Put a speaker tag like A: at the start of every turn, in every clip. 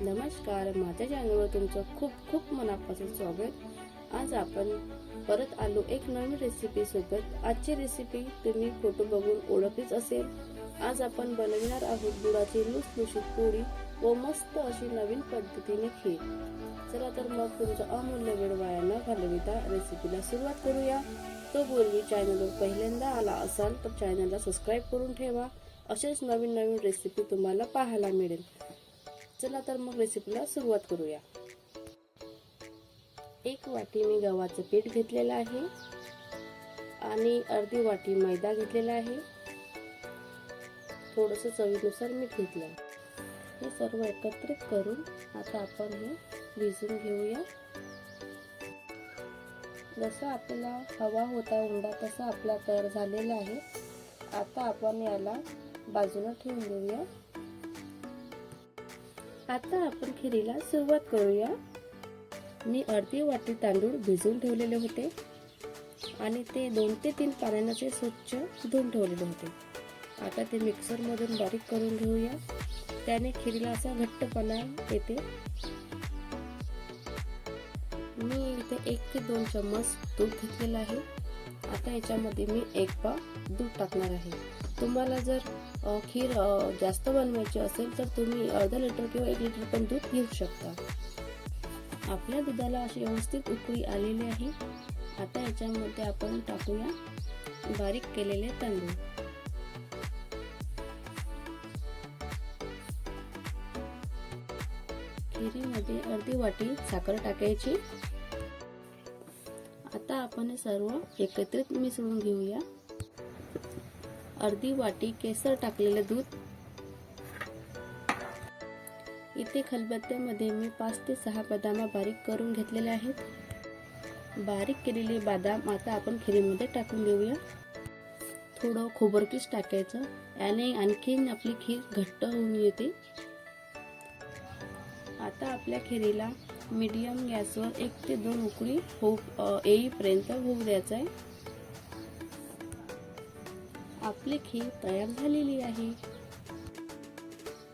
A: नमस्कार माझ्या चॅनलवर तुमचं खूप खूप मनापासून स्वागत. आज आपण परत आलो एक नवीन रेसिपी सोबत. आजची रेसिपी तुम्ही फोटो बघून ओळखलीच असेल. आज आपण बनविणार आहोत गुळाची लुसलुशीत पोळी व मस्त अशी नवीन पद्धतीने खीर. चला तर मग तुमचा अमूल्य वेळ वाया न घालविता रेसिपीला सुरुवात करूया. तो पूर्वी चॅनलवर पहिल्यांदा आला असाल तर चॅनलला सबस्क्राईब करून ठेवा. असेच नवीन नवीन रेसिपी तुम्हाला पाहायला मिळेल. चला तर मग रेसिपीला सुरुवात करूया. एक वाटी मी गव्हाचं पीठ घेतलेलं आहे. आणि अर्धी वाटी मैदा घेतलेला आहे. थोडंसं चवीनुसार मीठ घेतलं. हे सर्व एकत्रित करून आता आपण हे भिजून घेऊया. जसं आपल्याला हवा होता उंडा तसा आपला तयार झालेला आहे. आता आपण याला बाजूला ठेवून देऊया आता आपण खिरीला सुरुवात करूया. मी अर्धी वाटी तांदूळ भिजवून ठेवलेले होते आणि ते दोन ते तीन पाण्याचे स्वच्छ धुवून ठेवलेले होते. आता ते मिक्सरमधून बारीक करून घेऊया. त्याने खिरीला असा घट्टपणा येते. मी इथे एक ते दोन चम्मच दूध घेतलेलं आहे. आता याच्यामध्ये मी एक पाव दूध टाकणार आहे. तुम्हाला जर खीर जास्त बनवायची असेल तर तुम्ही अर्धा लिटर किंवा एक लिटर पण दूध घेऊ शकता. आपल्या दुधाला अशी व्यवस्थित उकळी आलेली आहे. आता याच्यामध्ये आपण टाकूया बारीक केलेले तांदूळ. खिरीमध्ये अर्धी वाटी साखर टाकायची. आता आपण हे सर्व एकत्रित मिसळून घेऊया. अर्धी वाटी केसर टाकलेलं दूध. इथे खलबत्त्यामध्ये मी पाच ते सहा बदामा बारीक करून घेतलेले आहेत. बारीक केलेले बदाम आता आपण खिरीमध्ये टाकून देऊया. थोडं खोबरकीस टाकायचं. याने आणखीन आपली खीर घट्ट होऊन येते. आता आपल्या खिरीला मीडियम गॅसवर एक ते दोन उकळी होऊ येईपर्यंत होऊ द्यायचं आहे आपली खीर तयार झालेली आहे.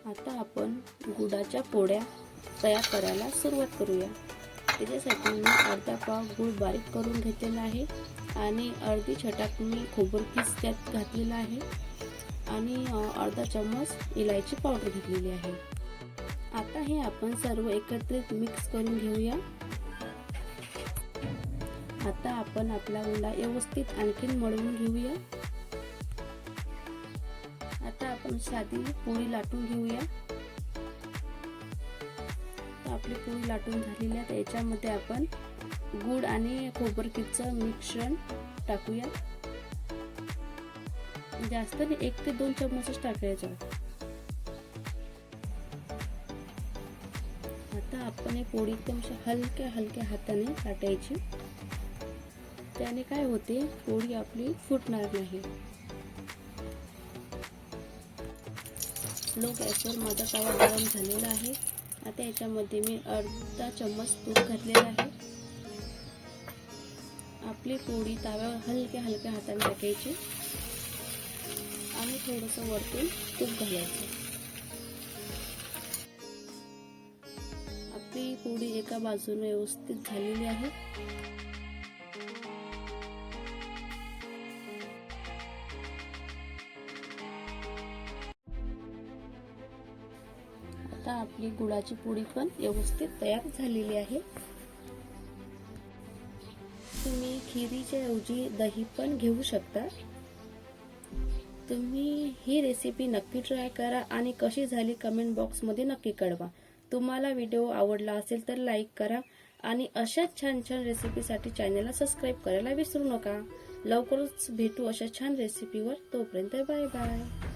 A: आता आपण गुडाच्या पोळ्या तयार करायला सुरुवात करूया. त्याच्यासाठी मी अर्धा पाव गूळ बारीक करून घेतलेला आहे आणि अर्धी छटाक मी खोबरकीस त्यात घातलेला आहे आणि अर्धा चम्मच इलायची पावडर घेतलेली आहे. आता हे आपण सर्व एकत्रित मिक्स करून घेऊया. आता आपण आपला उंडा व्यवस्थित आणखीन मळवून घेऊया. आपण साधी पोळी लाटून घेऊया. तर आपली पोळी लाटून झालेली आहे. त्याच्यामध्ये आपण गुड आणि खोबरकीचं मिश्रण टाकूया. जास्त नाही एक ते दोन चमचच टाकायचं आता आपण ही पोळी एकदम हलक्या हलक्या हाताने लाटायची. त्याने काय होते पोळी आपली फुटणार नाही. लो गॅसवर माझा तवा गरम झालेला आहे. आता याच्यामध्ये मी अर्धा चम्मच तूप घातलेला आहे. आपली पोळी तव्यावर हलक्या हलक्या हाताने टाकायची. आणि थोडंसं वरतून तूप घालायचं. आपली पोळी एका बाजूने व्यवस्थित झालेली आहे. आता आपली गुळाची पोळी पण व्यवस्थित तयार झालेली आहे. तुम्ही खिरीच्या ऐवजी दही पण घेऊ शकता. तुम्ही ही रेसिपी नक्की ट्राय करा आणि कशी झाली कमेंट बॉक्समध्ये नक्की कळवा. तुम्हाला व्हिडिओ आवडला असेल तर लाईक करा आणि अशाच छान छान रेसिपीसाठी चॅनलला सबस्क्राईब करायला विसरू नका. लवकरच भेटू अशा छान रेसिपीवर तोपर्यंत बाय बाय